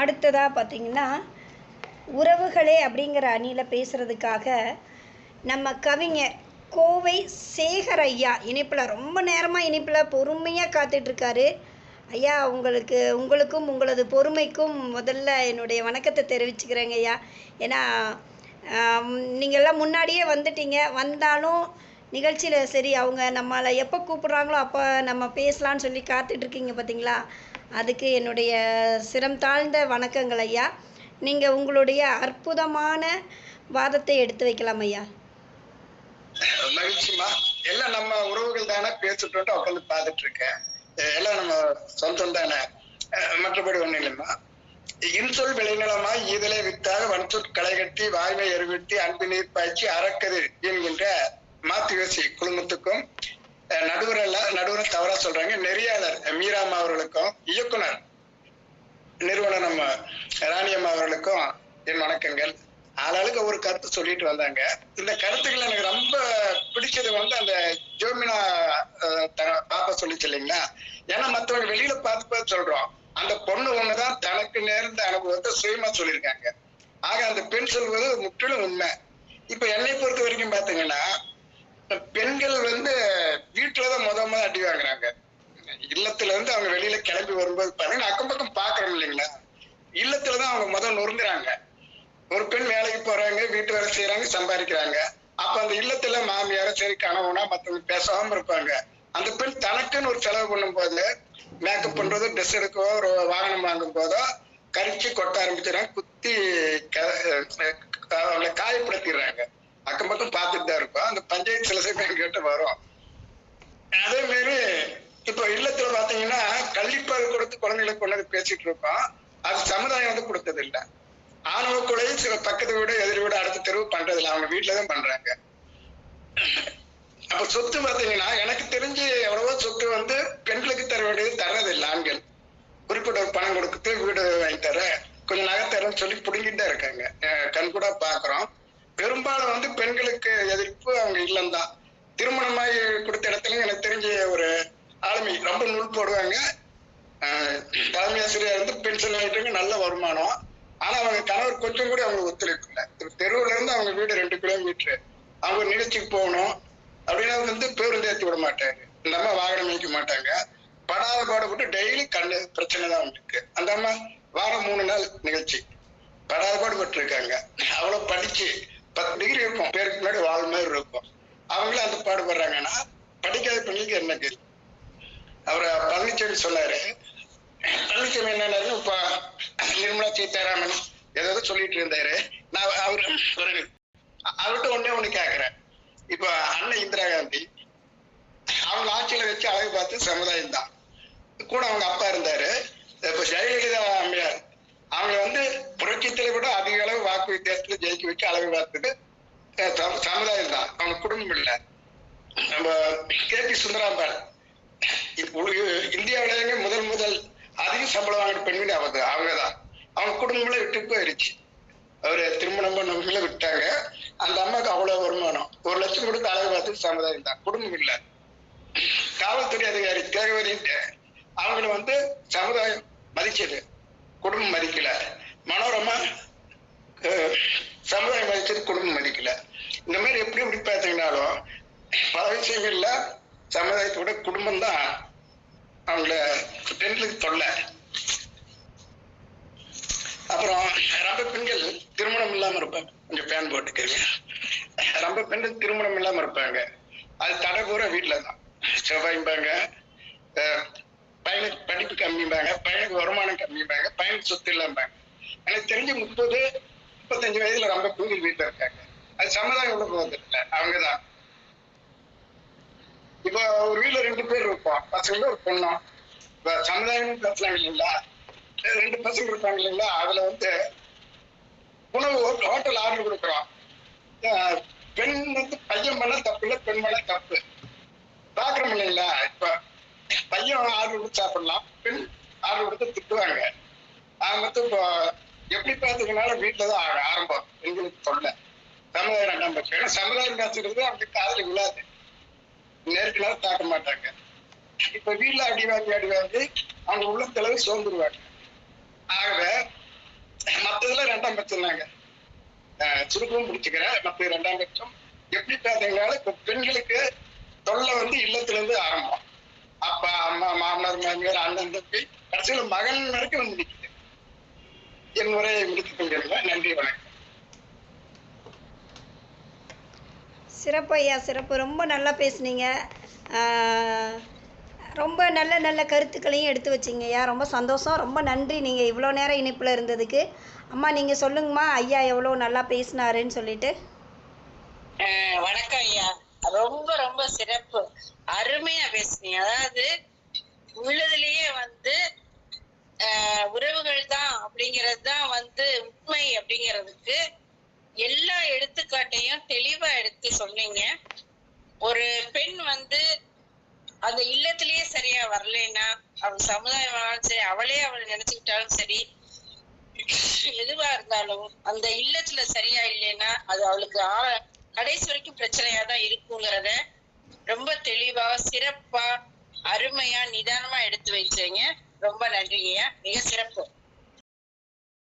அடுத்ததாக பார்த்தீங்கன்னா உறவுகளே அப்படிங்கிற அணியில் பேசுகிறதுக்காக நம்ம கவிஞர் கோவை சேகர் ஐயா இணைப்பில் ரொம்ப நேரமாக இணைப்பில் பொறுமையாக காத்துட்ருக்காரு. ஐயா உங்களுக்கு உங்களுக்கும் உங்களது பொறுமைக்கும் முதல்ல என்னுடைய வணக்கத்தை தெரிவிச்சுக்கிறேங்க ஐயா. ஏன்னா நீங்கள்லாம் முன்னாடியே வந்துட்டீங்க. வந்தாலும் நிகழ்ச்சியில் சரி அவங்க நம்மளை எப்போ கூப்பிட்றாங்களோ அப்போ நம்ம பேசலான்னு சொல்லி காத்துட்ருக்கீங்க பார்த்தீங்களா அதுக்கு என்னுடைய சிரம் தாழ்ந்த வணக்கங்கள் ஐயா. நீங்கள் உங்களுடைய அற்புதமான வாதத்தை எடுத்து வைக்கலாம் ஐயா. மகிழ்ச்சிமா எல்லாம் நம்ம உறவுகள் தானே பேசிட்டு உட்காந்து பார்த்துட்டு இருக்கேன் எல்லாம் நம்ம சொந்தம் தானே. அஹ் மற்றபடி ஒன்றும் இல்லைம்மா. இன்சொல் விளைநிலமா ஈதலை வித்தாக வன்சொற் களை கட்டி வாய்மை எருவிட்டு அன்பு நீர் பாய்ச்சி அறக்கது என்கின்ற மாத்திவேசி குழுமத்துக்கும் அஹ் நடுவர் நடுவர் தவறா சொல்றாங்க. நெறியாளர் மீராமா அவர்களுக்கும் இயக்குனர் நிறுவனர் நம்ம ராணியம்மா அவர்களுக்கும் என் வணக்கங்கள். ஆளாளுக்கு ஒரு கருத்து சொல்லிட்டு வந்தாங்க. இந்த கருத்துக்கள் எனக்கு ரொம்ப பிடிச்சது வந்து அந்த ஜோமினா த- பாப்பா சொல்லிச்சு இல்லைங்களா? ஏன்னா மத்தவங்க வெளியில பார்த்து பார்த்து சொல்றோம். அந்த பொண்ணு ஒண்ணுதான் தனக்கு நேர்ந்த அனுபவத்தை சுயமா சொல்லியிருக்காங்க. ஆக அந்த பெண் சொல்வது முற்றிலும் உண்மை. இப்ப என்னை பொறுத்த வரைக்கும் பாத்தீங்கன்னா பெண்கள் வந்து வீட்டுலதான் முத முத அடி வாங்குறாங்க இல்லத்துல இருந்து அவங்க வெளியில கிளம்பி வரும்போது பாத்தீங்கன்னா அக்கம் பக்கம் பாக்குறோம் இல்லைங்களா? இல்லத்துலதான் அவங்க முதல் நொறுங்குறாங்க. ஒரு பெண் வேலைக்கு போறாங்க வீட்டு வேலை செய்யறாங்க சம்பாதிக்கிறாங்க. அப்ப அந்த இல்லத்துல மாமியார சரி கணவனா மத்தவங்க பேசாம இருப்பாங்க. அந்த பெண் தனக்குன்னு ஒரு செலவு பண்ணும் போது மேக்கப் பண்றதோ ட்ரெஸ் எடுக்கவோ ஒரு வாகனம் வாங்கும் போதோ கரிச்சு கொட்ட ஆரம்பிச்சிடறாங்க குத்தி அவங்களை காயப்படுத்திடுறாங்க. அக்கம் பக்கம் பார்த்துட்டு தான் இருக்கும். அந்த பஞ்சாயத்து சில சமயம் எங்கிட்ட வரும். அதே மாதிரி இப்போ இல்லத்துல பாத்தீங்கன்னா கள்ளிப்பால் கொடுத்து குழந்தைகளுக்கு கொண்டு பேசிட்டு இருக்கோம் அது சமுதாயம் வந்து கொடுத்தது இல்லை ஆணவ கொலையும் சில பக்கத்து வீடு எதிர் வீடு அடுத்த தெருவு பண்றது இல்லை அவங்க வீட்டுலதான் பண்றாங்க. அப்ப சொத்து பாத்தீங்கன்னா எனக்கு தெரிஞ்சு எவ்வளவோ சொத்து வந்து பெண்களுக்கு தர வேண்டியது தர்றதில்லை ஆண்கள். குறிப்பிட்ட ஒரு பணம் கொடுத்து வீடு வாங்கி தர கொஞ்சம் நகை தரேன்னு சொல்லி புடுங்கிட்டு தான் இருக்காங்க கண் கூட பாக்குறோம். பெரும்பாலும் வந்து பெண்களுக்கு எதிர்ப்பு அவங்க இல்லம்தான். திருமணமாகி கொடுத்த இடத்துல எனக்கு தெரிஞ்ச ஒரு தலைமை ரொம்ப நூல் போடுவாங்க தலைமை ஆசிரியர் இருந்து பென்ஷன் ஆகிட்டாங்க நல்ல வருமானம். ஆனா அவங்க கணவர் கொஞ்சம் கூட அவங்க ஒத்துழைக்கல. தெருவுல இருந்து அவங்க வீடு ரெண்டு கிலோமீட்டரு அவங்க நிகழ்ச்சிக்கு போகணும். அப்படின்னா வந்து பேருந்து ஏற்றி விட மாட்டாரு. இந்த அம்மா வாகனம் வைக்க மாட்டாங்க. படாத பாடுபட்டு டெய்லி கண்ணு பிரச்சனை தான் இருக்கு அந்த அம்மா வாரம் மூணு நாள் நிகழ்ச்சி. படாத பாடுபட்டு இருக்காங்க அவ்வளவு படிச்சு பத்து டிகிரி இருக்கும். பேருக்கு முன்னாடி வாழ் மாதிரி இருக்கும். அவங்களும் அந்த பாடுபடுறாங்கன்னா படிக்காத பெண்களுக்கு என்ன கேள்வி? அவர் பழனிசாமி சொன்னாரு பழனிசாமி என்னன்னாரு இப்ப நிர்மலா சீதாராமன் ஏதாவது சொல்லிட்டு இருந்தாரு. நான் அவரு ஒரு அவர்கிட்ட ஒண்ணே ஒண்ணு கேக்குறேன். இப்ப அண்ணன் இந்திரா காந்தி அவங்க ஆட்சியில வச்சு அழகு பார்த்து சமுதாயம் தான் கூட அவங்க அப்பா இருந்தாரு. இப்ப ஜெயலலிதா அம்மையார் அவங்க வந்து புரட்சித்துல கூட அதிக அளவு வாக்கு வித்தியாசத்துல ஜெயிக்க வச்சு அழகு பார்த்தது சமுதாயம் தான் அவங்க குடும்பம் இல்ல. நம்ம கே பி சுந்தராம்பாள் இந்தியாவிலேயே முதல் முதல் அதிக சம்பளம் வாங்கின பெண்மணி அவங்க அவங்கதான் அவங்க குடும்பம்ல விட்டு போயிருச்சு அவரு திருமணம் பண்ணவங்கள விட்டாங்க. அந்த அம்மாவுக்கு அவ்வளவு வருமானம். ஒரு லட்சம் கொடுத்து அழகு பார்த்து சமுதாயம் தான். குடும்பம் இல்ல. காவல்துறை அதிகாரி தேகவதி அவங்கள வந்து சமுதாயம் மதிச்சது. குடும்பம் மதிக்கல. மனோரமா சமுதாயம் மதிச்சது குடும்பம் மதிக்கல. இந்த மாதிரி எப்படி எப்படி பார்த்தீங்கன்னாலும் பல விஷயங்கள்ல சமுதாயத்தோட குடும்பம் தான் அவங்கள பெண்களுக்கு தொல்லை. அப்புறம் ரொம்ப பெண்கள் திருமணம் இல்லாம இருப்பாங்க. கொஞ்சம் பேன் போட்டுக்கிறீங்க ரொம்ப பெண்கள் திருமணம் இல்லாம இருப்பாங்க. அது தடை கூற வீட்டுல தான் செவ்வாய்ம்பாங்க. அஹ் பையனுக்கு படிப்பு கம்மிம்பாங்க. பையனுக்கு வருமானம் கம்மிம்பாங்க. பையனுக்கு சொத்து இல்லாம்பாங்க. எனக்கு தெரிஞ்சு முப்பது முப்பத்தஞ்சு வயதுல ரொம்ப பெண்கள் வீட்டுல இருக்காங்க. அது சமுதாயம் உள்ள இல்லை அவங்கதான். இப்போ ஒரு வீட்டுல ரெண்டு பேர் இருப்போம் பசங்க ஒரு பொண்ணும் இப்ப சமுதாயம் பேசுறாங்க இல்லைங்களா? ரெண்டு பசங்க இருப்பாங்க இல்லைங்களா? அதுல வந்து உணவு ஹோட்டல் ஆர்டர் கொடுக்குறோம் பெண் வந்து பையன் பண்ண தப்பு இல்லை பெண் பண்ண தப்பு. பாக்குறோம் இல்லைங்களா? இப்ப பையன் ஆர்டர் கொடுத்து சாப்பிடலாம் பெண் ஆர்டர் கொடுத்து திட்டுவாங்க. நான் வந்து இப்போ எப்படி பார்த்துக்கனாலும் வீட்டுலதான் ஆ- ஆரம்பம். எங்களுக்கு சொல்ல சமுதாயம் ரெண்டாம் ஏன்னா சமுதாயம் பேசுறது அப்படி காதல விழாது நேருக்கு தாக்க மாட்டாங்க. இப்ப வீட்டுல அடி வாங்கி அடி வாங்கி அவங்க உள்ள தெளிவு சோர்ந்துருவாங்க. ஆகவே இரண்டாம் பட்சம் தாங்க. சுருக்கமும் பிடிச்சுக்கிறேன் மற்ற ரெண்டாம் பட்சம் எப்படி பாத்தீங்கன்னாலும் இப்ப பெண்களுக்கு தொல்லை வந்து இல்லத்துல இருந்து ஆரம்பம். அப்பா அம்மா மாமனார் மாமியார் அண்ணன் தம்பி கடைசியில மகன் வரைக்கும் வந்து நிக்குது. என் முறையை முடித்துக் கொண்டிருந்தேன் நன்றி வணக்கம் சிறப்பு ஐயா சிறப்பு. ரொம்ப நல்லா பேசுனீங்க. ரொம்ப நல்ல நல்ல கருத்துக்களையும் எடுத்து வச்சிங்க. ஐயா ரொம்ப சந்தோஷம். ரொம்ப நன்றி. நீங்கள் இவ்வளோ நேரம் இணைப்பில் இருந்ததுக்கு. அம்மா நீங்கள் சொல்லுங்கம்மா. ஐயா எவ்வளோ நல்லா பேசினாருன்னு சொல்லிட்டு. வணக்கம் ஐயா. ரொம்ப ரொம்ப சிறப்பு. அருமையா பேசுனீங்க. அதாவது உள்ளதுலயே வந்து உறவுகள் தான் அப்படிங்கிறது தான் வந்து உண்மை அப்படிங்கிறதுக்கு எல்லா எடுத்துக்காட்டையும் தெளிவா எடுத்து சொன்னீங்க. ஒரு பெண் வந்து அந்த இல்லத்திலேயே சரியா வரலைன்னா அவள் சமுதாயம் ஆனாலும் சரி அவளே அவள் நினைச்சுக்கிட்டாலும் சரி எதுவா இருந்தாலும் அந்த இல்லத்துல சரியா இல்லைன்னா அது அவளுக்கு கடைசி வரைக்கும் பிரச்சனையா தான் இருக்குங்கிறத ரொம்ப தெளிவா சிறப்பா அருமையா நிதானமா எடுத்து வச்சீங்க ரொம்ப நன்றிங்கய்யா மிக சிறப்பு.